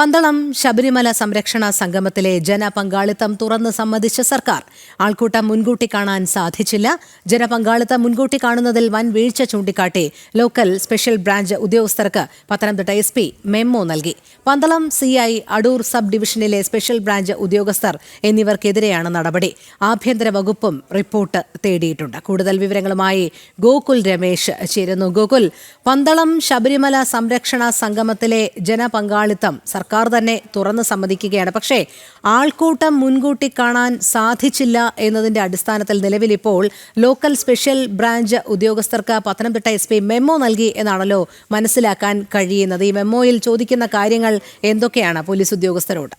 പന്തളം ശബരിമല സംരക്ഷണ സംഗമത്തിലെ ജനപങ്കാളിത്തം തുറന്ന് സമ്മതിച്ച സർക്കാർ. ആൾക്കൂട്ടം മുൻകൂട്ടി കാണാൻ സാധിച്ചില്ല. ജനപങ്കാളിത്തം മുൻകൂട്ടി കാണുന്നതിൽ വൻ വീഴ്ച ചൂണ്ടിക്കാട്ടി ലോക്കൽ സ്പെഷ്യൽ ബ്രാഞ്ച് ഉദ്യോഗസ്ഥർക്ക് പത്തനംതിട്ട എസ് പി മെമ്മോ നൽകി. പന്തളം സിഐ അടൂർ സബ് ഡിവിഷനിലെ സ്പെഷ്യൽ ബ്രാഞ്ച് ഉദ്യോഗസ്ഥർ എന്നിവർക്കെതിരെയാണ് നടപടി. ആഭ്യന്തര വകുപ്പും റിപ്പോർട്ട് തേടിയിട്ടുണ്ട്. കൂടുതൽ വിവരങ്ങളുമായി ഗോകുൽ രമേശ് ചേരുന്നു. ഗോകുൽ പന്തളം ശബരിമല സംരക്ഷണ സംഗമത്തിലെ ജനപങ്കാളിത്തം സർക്കാർ തന്നെ തുറന്ന് സമ്മതിക്കുകയാണ്. പക്ഷേ ആൾക്കൂട്ടം മുൻകൂട്ടി കാണാൻ സാധിച്ചില്ല എന്നതിന്റെ അടിസ്ഥാനത്തിൽ നിലവിലിപ്പോൾ ലോക്കൽ സ്പെഷ്യൽ ബ്രാഞ്ച് ഉദ്യോഗസ്ഥർക്ക് പത്തനംതിട്ട എസ് പി മെമ്മോ നൽകി എന്നാണല്ലോ മനസ്സിലാക്കാൻ കഴിയുന്നത്. ഈ മെമ്മോയിൽ ചോദിക്കുന്ന കാര്യങ്ങൾ എന്തൊക്കെയാണ് പോലീസ് ഉദ്യോഗസ്ഥരോട്?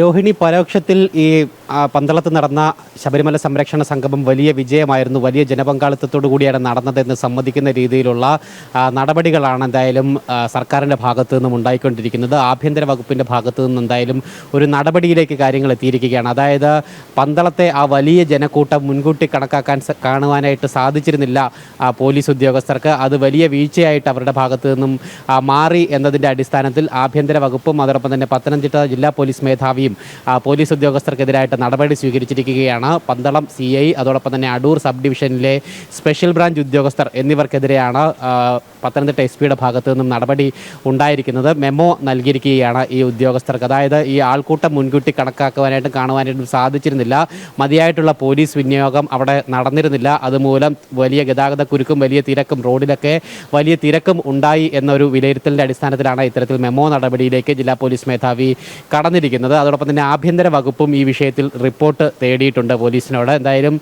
രോഹിണി പരോക്ഷത്തിൽ ഈ പന്തളത്ത് നടന്ന ശബരിമല സംരക്ഷണ സംഗമം വലിയ വിജയമായിരുന്നു. വലിയ ജനപങ്കാളിത്തത്തോടു കൂടിയാണ് നടന്നതെന്ന് സമ്മതിക്കുന്ന രീതിയിലുള്ള നടപടികളാണ് എന്തായാലും സർക്കാരിന്റെ ഭാഗത്തു നിന്നും ഉണ്ടായിക്കൊണ്ടിരിക്കുന്നത്. ആഭ്യന്തര വകുപ്പിന്റെ ഭാഗത്തു നിന്നും എന്തായാലും ഒരു നടപടിയിലേക്ക് കാര്യങ്ങൾ എത്തിയിരിക്കുകയാണ്. അതായത് പന്തളത്തെ ആ വലിയ ജനക്കൂട്ടം മുൻകൂട്ടി കണക്കാക്കാൻ കാണുവാനായിട്ട് സാധിച്ചിരുന്നില്ല പോലീസ് ഉദ്യോഗസ്ഥർക്ക്. അത് വലിയ വീഴ്ചയായിട്ട് അവരുടെ ഭാഗത്തു നിന്നും മാറി എന്നതിന്റെ അടിസ്ഥാനത്തിൽ ആഭ്യന്തര വകുപ്പും അതോടൊപ്പം തന്നെ പത്തനംതിട്ട ജില്ലാ പോലീസ് മേധാവിയും പോലീസ് ഉദ്യോഗസ്ഥർക്കെതിരായിട്ട് നടപടി സ്വീകരിച്ചിരിക്കുകയാണ്. പന്തളം സി ഐ അതോടൊപ്പം തന്നെ അടൂർ സബ് ഡിവിഷനിലെ സ്പെഷ്യൽ ബ്രാഞ്ച് ഉദ്യോഗസ്ഥർ എന്നിവർക്കെതിരെയാണ് പത്തനംതിട്ട എസ് പിയുടെ ഭാഗത്തു നിന്നും നടപടി ഉണ്ടായിരിക്കുന്നത് മെമ്മോ നൽകിയിരിക്കുകയാണ് ഈ ഉദ്യോഗസ്ഥർക്ക്. അതായത് ഈ ആൾക്കൂട്ടം മുൻകൂട്ടി കണക്കാക്കുവാനായിട്ടും കാണുവാനായിട്ടും സാധിച്ചിരുന്നില്ല. മതിയായിട്ടുള്ള പോലീസ് വിനിയോഗം അവിടെ നടന്നിരുന്നില്ല. അതുമൂലം വലിയ ഗതാഗത കുരുക്കും വലിയ തിരക്കും റോഡിലൊക്കെ വലിയ തിരക്കും ഉണ്ടായി എന്നൊരു വിലയിരുത്തലിന്റെ അടിസ്ഥാനത്തിലാണ് ഇത്തരത്തിൽ മെമ്മോ നടപടിയിലേക്ക് ജില്ലാ പോലീസ് മേധാവി കടന്നിരിക്കുന്നത്. അതോടൊപ്പം തന്നെ ആഭ്യന്തര വകുപ്പും ഈ വിഷയത്തിൽ റിപ്പോർട്ട് തേടിയിട്ടുണ്ട് പോലീസിനോട്. എന്തായാലും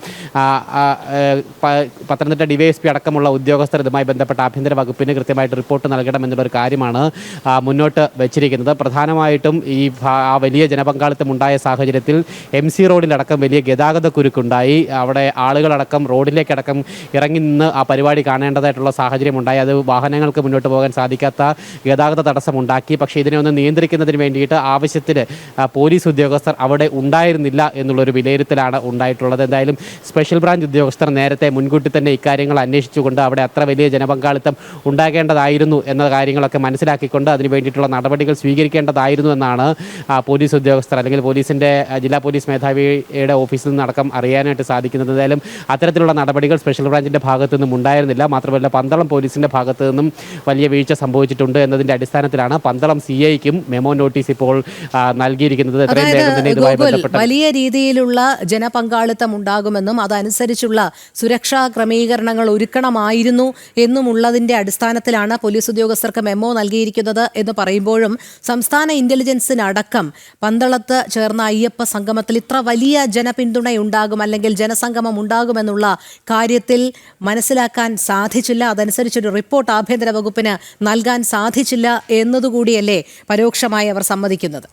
പത്തനംതിട്ട ഡിവൈഎസ്പി അടക്കമുള്ള ഉദ്യോഗസ്ഥർ ഇതുമായി ബന്ധപ്പെട്ട ആഭ്യന്തര വകുപ്പിന് കൃത്യമായിട്ട് റിപ്പോർട്ട് നൽകണം എന്നുള്ളൊരു കാര്യമാണ് മുന്നോട്ട് വെച്ചിരിക്കുന്നത്. പ്രധാനമായിട്ടും ഈ ആ വലിയ ജനപങ്കാളിത്തം ഉണ്ടായ സാഹചര്യത്തിൽ എം സി റോഡിലടക്കം വലിയ ഗതാഗത കുരുക്കുണ്ടായി. അവിടെ ആളുകളടക്കം റോഡിലേക്കടക്കം ഇറങ്ങി നിന്ന് ആ പരിപാടി കാണേണ്ടതായിട്ടുള്ള സാഹചര്യം ഉണ്ടായി അത് വാഹനങ്ങൾക്ക് മുന്നോട്ട് പോകാൻ സാധിക്കാത്ത ഗതാഗത തടസ്സം ഉണ്ടാക്കി പക്ഷേ ഇതിനെ ഒന്ന് നിയന്ത്രിക്കുന്നതിന് വേണ്ടിയിട്ട് ആവശ്യത്തിന് പോലീസ് ഉദ്യോഗസ്ഥർ അവിടെ ഉണ്ടായിരുന്നില്ല എന്നുള്ളൊരു വിലയിരുത്തലാണ് ഉണ്ടായിട്ടുള്ളത്. എന്തായാലും സ്പെഷ്യൽ ബ്രാഞ്ച് ഉദ്യോഗസ്ഥർ നേരത്തെ മുൻകൂട്ടി തന്നെ ഇക്കാര്യങ്ങൾ അന്വേഷിച്ചുകൊണ്ട് അവിടെ അത്ര വലിയ ജനപങ്കാളിത്തം ഉണ്ടാകേണ്ടതായിരുന്നു എന്ന കാര്യങ്ങളൊക്കെ മനസ്സിലാക്കിക്കൊണ്ട് അതിന് വേണ്ടിയിട്ടുള്ള നടപടികൾ സ്വീകരിക്കേണ്ടതായിരുന്നു എന്നാണ് പോലീസ് ഉദ്യോഗസ്ഥർ അല്ലെങ്കിൽ പോലീസിന്റെ ജില്ലാ പോലീസ് മേധാവിയുടെ ഓഫീസിൽ നിന്നടക്കം അറിയാനായിട്ട് സാധിക്കുന്നത്. എന്തായാലും അത്തരത്തിലുള്ള നടപടികൾ സ്പെഷ്യൽ ബ്രാഞ്ചിന്റെ ഭാഗത്തു നിന്നും ഉണ്ടായിരുന്നില്ല. മാത്രമല്ല പന്തളം പോലീസിന്റെ ഭാഗത്തു നിന്നും വലിയ വീഴ്ച സംഭവിച്ചിട്ടുണ്ട് എന്നതിന്റെ അടിസ്ഥാനത്തിലാണ് പന്തളം സി ഐക്കും മെമോ നോട്ടീസ് ഇപ്പോൾ നൽകിയിരിക്കുന്നത്. എത്രയും വേഗം തന്നെ ഇതുമായി ബന്ധപ്പെട്ട. വലിയ രീതിയിലുള്ള ജനപങ്കാളിത്തം ഉണ്ടാകുമെന്നും അതനുസരിച്ചുള്ള സുരക്ഷാ ക്രമീകരണങ്ങൾ ഒരുക്കണമായിരുന്നു എന്നുമുള്ളതിന്റെ അടിസ്ഥാനത്തിലാണ് പോലീസ് ഉദ്യോഗസ്ഥർക്ക് മെമ്മോ നൽകിയിരിക്കുന്നത് എന്ന് പറയുമ്പോഴും സംസ്ഥാന ഇന്റലിജൻസിനടക്കം പന്തളത്ത് ചേർന്ന അയ്യപ്പ സംഗമത്തിൽ ഇത്ര വലിയ ജനപിന്തുണയുണ്ടാകും അല്ലെങ്കിൽ ജനസംഗമം ഉണ്ടാകുമെന്നുള്ള കാര്യത്തിൽ മനസ്സിലാക്കാൻ സാധിച്ചില്ല. അതനുസരിച്ചൊരു റിപ്പോർട്ട് ആഭ്യന്തര വകുപ്പിന് നൽകാൻ സാധിച്ചില്ല എന്നതുകൂടിയല്ലേ പരോക്ഷമായി അവർ സമ്മതിക്കുന്നത്.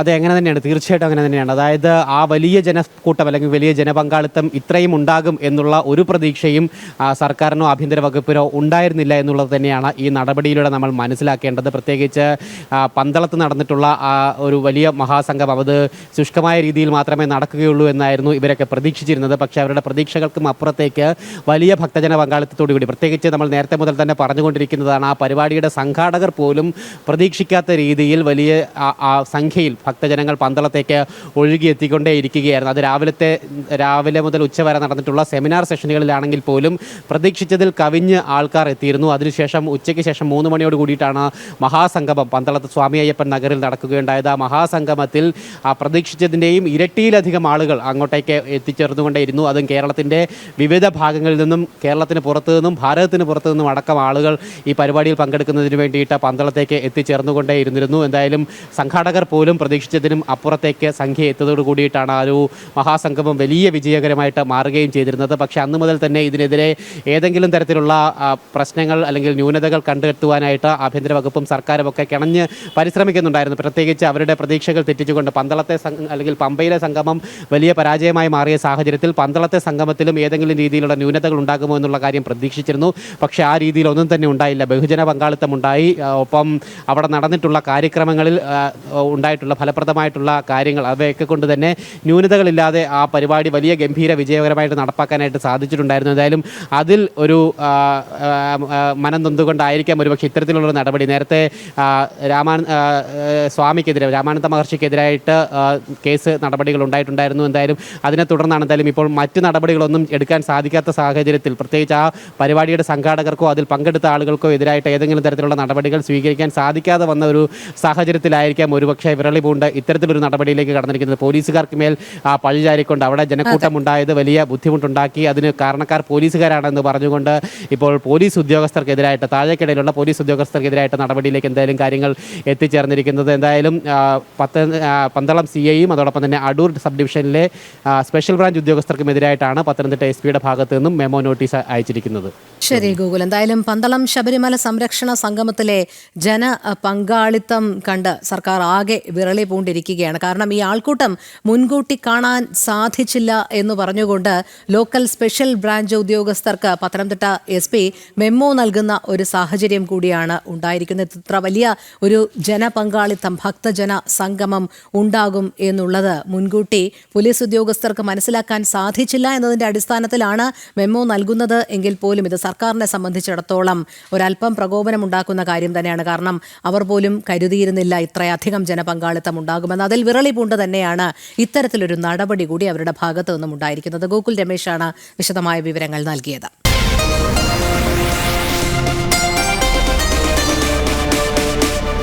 അതെ അങ്ങനെ തന്നെയാണ്? തീർച്ചയായിട്ടും അങ്ങനെ തന്നെയാണ്. അതായത് ആ വലിയ ജനക്കൂട്ടം അല്ലെങ്കിൽ വലിയ ജനപങ്കാളിത്തം ഇത്രയും ഉണ്ടാകും എന്നുള്ള ഒരു പ്രതീക്ഷയും സർക്കാരിനോ ആഭ്യന്തര വകുപ്പിനോ ഉണ്ടായിരുന്നില്ല എന്നുള്ളത് തന്നെയാണ് ഈ നടപടിയിലൂടെ നമ്മൾ മനസ്സിലാക്കേണ്ടത്. പ്രത്യേകിച്ച് പന്തളത്ത് നടന്നിട്ടുള്ള ഒരു വലിയ മഹാസംഘം അത് ശുഷ്കമായ രീതിയിൽ മാത്രമേ നടക്കുകയുള്ളൂ എന്നായിരുന്നു ഇവരൊക്കെ പ്രതീക്ഷിച്ചിരുന്നത്. പക്ഷേ അവരുടെ പ്രതീക്ഷകൾക്കും അപ്പുറത്തേക്ക് വലിയ ഭക്തജന പങ്കാളിത്തത്തോടു കൂടി പ്രത്യേകിച്ച് നമ്മൾ നേരത്തെ മുതൽ തന്നെ പറഞ്ഞുകൊണ്ടിരിക്കുന്നതാണ് ആ പരിപാടിയുടെ സംഘാടകർ പോലും പ്രതീക്ഷിക്കാത്ത രീതിയിൽ വലിയ സംഖ്യയിൽ ഭക്തജനങ്ങൾ പന്തളത്തേക്ക് ഒഴുകി എത്തിക്കൊണ്ടേ ഇരിക്കുകയായിരുന്നു അത് രാവിലത്തെ രാവിലെ മുതൽ ഉച്ചവരെ നടന്നിട്ടുള്ള സെമിനാർ സെഷനുകളിലാണെങ്കിൽ പോലും പ്രതീക്ഷിച്ചതിൽ കവിഞ്ഞ് ആൾക്കാർ എത്തിയിരുന്നു. അതിനുശേഷം ഉച്ചയ്ക്ക് ശേഷം മൂന്ന് മണിയോട് കൂടിയിട്ടാണ് മഹാസംഗമം പന്തളത്ത് സ്വാമി അയ്യപ്പൻ നഗറിൽ നടക്കുകയുണ്ടായത്. ആ മഹാസംഗമത്തിൽ ആ പ്രതീക്ഷിച്ചതിന്റെയും ഇരട്ടിയിലധികം ആളുകൾ അങ്ങോട്ടേക്ക് എത്തിച്ചേർന്നുകൊണ്ടേയിരുന്നു. അതും കേരളത്തിന്റെ വിവിധ ഭാഗങ്ങളിൽ നിന്നും കേരളത്തിന് പുറത്തു നിന്നും ഭാരതത്തിന് പുറത്തു നിന്നും അടക്കം ആളുകൾ ഈ പരിപാടിയിൽ പങ്കെടുക്കുന്നതിന് വേണ്ടിയിട്ട് പന്തളത്തേക്ക് എത്തിച്ചേർന്നുകൊണ്ടേ ഇരുന്നിരുന്നു എന്തായാലും സംഘാടകർ പോലും പ്രതീക്ഷിച്ചതിനും അപ്പുറത്തേക്ക് സംഖ്യ എത്തിയതോട് കൂടിയിട്ടാണ് ആ ഒരു മഹാസംഗമം വലിയ വിജയകരമായിട്ട് മാറുകയും ചെയ്തിരുന്നത്. പക്ഷേ അന്ന് മുതൽ തന്നെ ഇതിനെതിരെ ഏതെങ്കിലും തരത്തിലുള്ള പ്രശ്നങ്ങൾ അല്ലെങ്കിൽ ന്യൂനതകൾ കണ്ടെത്തുവാനായിട്ട് ആഭ്യന്തര വകുപ്പും സർക്കാരും ഒക്കെ കിണഞ്ഞ് പരിശ്രമിക്കുന്നുണ്ടായിരുന്നു. പ്രത്യേകിച്ച് അവരുടെ പ്രതീക്ഷകൾ തെറ്റിച്ചുകൊണ്ട് പന്തളത്തെ അല്ലെങ്കിൽ പമ്പയിലെ സംഗമം വലിയ പരാജയമായി മാറിയ സാഹചര്യത്തിൽ പന്തളത്തെ സംഗമത്തിലും ഏതെങ്കിലും രീതിയിലുള്ള ന്യൂനതകൾ ഉണ്ടാകുമോ എന്നുള്ള കാര്യം പ്രതീക്ഷിച്ചിരുന്നു. പക്ഷേ ആ രീതിയിൽ ഒന്നും തന്നെ ഉണ്ടായില്ല. ബഹുജന പങ്കാളിത്തം ഉണ്ടായി. ഒപ്പം അവിടെ നടന്നിട്ടുള്ള കാര്യക്രമങ്ങളിൽ ഉണ്ടായിട്ടുള്ള ഫലപ്രദമായിട്ടുള്ള കാര്യങ്ങൾ അവയൊക്കെ കൊണ്ട് തന്നെ ന്യൂനതകളില്ലാതെ ആ പരിപാടി വലിയ ഗംഭീര വിജയകരമായിട്ട് നടപ്പാക്കാനായിട്ട് സാധിച്ചിട്ടുണ്ടായിരുന്നു. എന്തായാലും അതിൽ ഒരു മനം നൊന്തുകൊണ്ടായിരിക്കാം ഒരുപക്ഷെ ഇത്തരത്തിലുള്ള നടപടി. നേരത്തെ രാമാന സ്വാമിക്കെതിരെ രാമാനന്ദ മഹർഷിക്കെതിരായിട്ട് കേസ് നടപടികൾ ഉണ്ടായിട്ടുണ്ടായിരുന്നു. എന്തായാലും അതിനെ തുടർന്നാണ് എന്തായാലും ഇപ്പോൾ മറ്റ് നടപടികളൊന്നും എടുക്കാൻ സാധിക്കാത്ത സാഹചര്യത്തിൽ പ്രത്യേകിച്ച് ആ പരിപാടിയുടെ സംഘാടകർക്കോ അതിൽ പങ്കെടുത്ത ആളുകൾക്കോ എതിരായിട്ട് ഏതെങ്കിലും തരത്തിലുള്ള നടപടികൾ സ്വീകരിക്കാൻ സാധിക്കാതെ വന്ന ഒരു സാഹചര്യത്തിലായിരിക്കാം ഒരുപക്ഷെ വിരളി പൂണ്ട് ഇത്തരത്തിലൊരു നടപടിയിലേക്ക് കടന്നിരിക്കുന്നത് പോലീസുകാർക്ക് മേൽ പഴിചാരിക്കൊണ്ട് അവിടെ ജനക്കൂട്ടം ഉണ്ടായത് വലിയ ബുദ്ധിമുട്ടുണ്ടാക്കി. അതിന് കാരണക്കാർ പോലീസുകാരാണെന്ന് പറഞ്ഞുകൊണ്ട് ഇപ്പോൾ പോലീസ് ഉദ്യോഗസ്ഥർക്കെതിരായിട്ട് താഴേക്കിടയിലുള്ള പോലീസ് ഉദ്യോഗസ്ഥർക്കെതിരായിട്ട് നടപടിയിലേക്ക് എന്തായാലും കാര്യങ്ങൾ എത്തിച്ചേർന്നിരിക്കുന്നത്. എന്തായാലും പത്ത് പന്തളം സി ഐയും അതോടൊപ്പം തന്നെ അടൂർ സബ് ഡിവിഷനിലെ സ്പെഷ്യൽ ബ്രാഞ്ച് ഉദ്യോഗസ്ഥർക്കും എതിരായിട്ടാണ് പത്തനംതിട്ട എസ് പിയുടെ ഭാഗത്ത് നിന്നും മെമോ നോട്ടീസ് അയച്ചിരിക്കുന്നത്. ശരി ഗൂഗിൾ. എന്തായാലും പന്തളം ശബരിമല സംരക്ഷണ സംഗമത്തിലെ ജന പങ്കാളിത്തം കണ്ട് സർക്കാർ ആകെ വിരളി പൂണ്ടിരിക്കുകയാണ് കാരണം ഈ ആൾക്കൂട്ടം മുൻകൂട്ടി കാണാൻ സാധിച്ചില്ല എന്ന് പറഞ്ഞുകൊണ്ട് ലോക്കൽ സ്പെഷ്യൽ ബ്രാഞ്ച് ഉദ്യോഗസ്ഥർക്ക് പത്തനംതിട്ട എസ് പി മെമ്മോ നൽകുന്ന ഒരു സാഹചര്യം കൂടിയാണ് ഉണ്ടായിരിക്കുന്നത്. ഇത്ര വലിയ ഒരു ജനപങ്കാളിത്തം ഭക്തജന സംഗമം ഉണ്ടാകും എന്നുള്ളത് മുൻകൂട്ടി പോലീസ് ഉദ്യോഗസ്ഥർക്ക് മനസ്സിലാക്കാൻ സാധിച്ചില്ല എന്നതിന്റെ അടിസ്ഥാനത്തിലാണ് മെമ്മോ നൽകുന്നത് എങ്കിൽ പോലും ഇത് സർക്കാരിനെ സംബന്ധിച്ചിടത്തോളം ഒരല്പം പ്രകോപനമുണ്ടാക്കുന്ന കാര്യം തന്നെയാണ്. കാരണം അവർ പോലും കരുതിയിരുന്നില്ല ഇത്രയധികം ജനപങ്കാളിത്തം ഉണ്ടാകുമെന്ന് അതിൽ വിരളി പൂണ്ട് തന്നെയാണ് ഇത്തരത്തിലൊരു നടപടി കൂടി അവരുടെ ഭാഗത്തു നിന്നും ഉണ്ടായിരിക്കുന്നത്. ഗോകുൽ രമേശാണ് വിശദമായ വിവരങ്ങൾ നൽകിയത്.